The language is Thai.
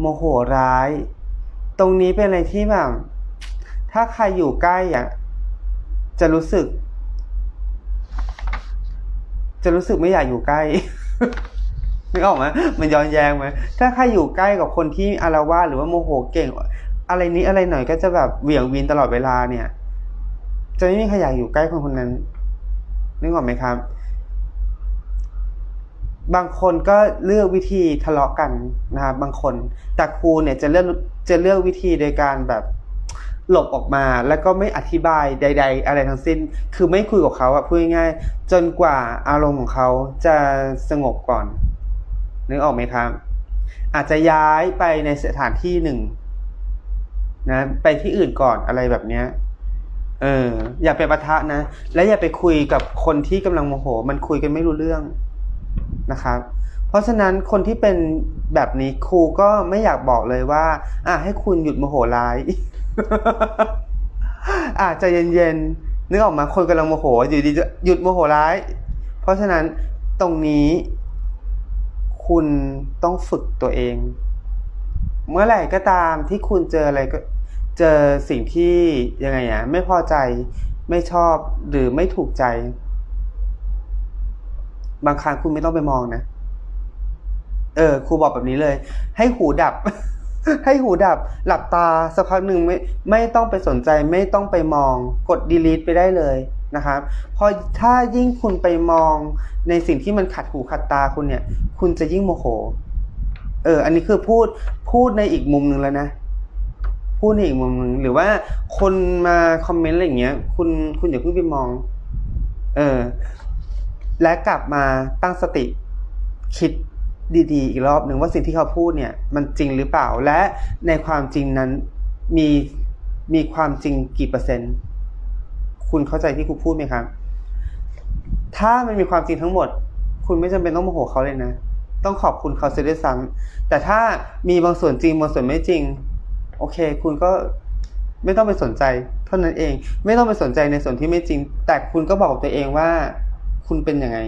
โมโหร้าย ตรงนี้เป็นอะไรที่แบบ ถ้าใครอยู่ใกล้อะจะรู้สึก จะรู้สึกไม่อยากอยู่ใกล้นึกออกไหมมันย้อนแย้งไหมถ้าใครอยู่ใกล้กับคนที่อารวาสหรือว่าโมโหเก่ง อะไรนี้อะไรหน่อยก็จะแบบเหวี่ยงวีนตลอดเวลาเนี่ย จะไม่มีใครอยากอยู่ใกล้คนคนนั้นนึกออกไหมครับ บางคนก็เลือกวิธีทะเลาะกันนะครับบางคน แต่ครูเนี่ยจะเลือกจะเลือกวิธีโดยการแบบหลบออกมาแล้วก็ไม่อธิบายใด ๆ อะไรทั้งสิ้น คือไม่คุยกับเขาอะพูดง่ายๆจนกว่าอารมณ์ของเขาจะสงบก่อนนึกออกไหมครับ อาจจะย้ายไปในสถานที่หนึ่งนะไปที่อื่นก่อนอะไรแบบเนี้ยเอออย่าไปปะทะนะ และอย่าไปคุยกับคนที่กำลังโมโห มันคุยกันไม่รู้เรื่อง นะครับ เพราะฉะนั้นคนที่เป็นแบบนี้ครูก็ไม่อยากบอกเลยว่า อะให้คุณหยุดโมโหร้ายอาจจะเย็นๆนึกออกมาคนกำลังโมโหอยู่ดีจะหยุดโมโหร้าย เพราะฉะนั้นตรงนี้ คุณต้องฝึกตัวเอง เมื่อไหร่ก็ตามที่คุณเจออะไรก็เจอสิ่งที่ยังไงอะไม่พอใจไม่ชอบหรือไม่ถูกใจ บางครั้งคุณไม่ต้องไปมองนะ เออ ครูบอกแบบนี้เลย ให้หูดับ ให้หูดับ หลับตาสักพักหนึ่งไม่ไม่ต้องไปสนใจไม่ต้องไปมอง กด delete ไปได้เลยนะครับพอถ้ายิ่งคุณไปมองในสิ่งที่มันขัดหูขัดตาคุณเนี่ย คุณจะยิ่งโมโห เออ อันนี้คือพูดพูดในอีกมุมหนึ่งแล้วนะพูดในอีกมุมหนึ่งหรือว่าคนมาคอมเมนต์อะไรอย่างเงี้ย คุณคุณอย่าเพิ่งไปมอง เออ และกลับมาตั้งสติคิดดีๆ อีกรอบหนึ่งว่าสิ่งที่เขาพูดเนี่ยมันจริงหรือเปล่าและในความจริงนั้นมีมีความจริงกี่เปอร์เซ็นต์ คุณเข้าใจที่ครูพูดไหมครับ ถ้ามันมีความจริงทั้งหมด คุณไม่จำเป็นต้องโมโหเขาเลยนะ ต้องขอบคุณเขาเสียด้วยซ้ำแต่ถ้ามีบางส่วนจริงบางส่วนไม่จริง โอเค คุณก็ไม่ต้องไปสนใจ เท่านั้นเอง ไม่ต้องไปสนใจในส่วนที่ไม่จริง แต่คุณก็บอกตัวเองว่า คุณเป็นยังไง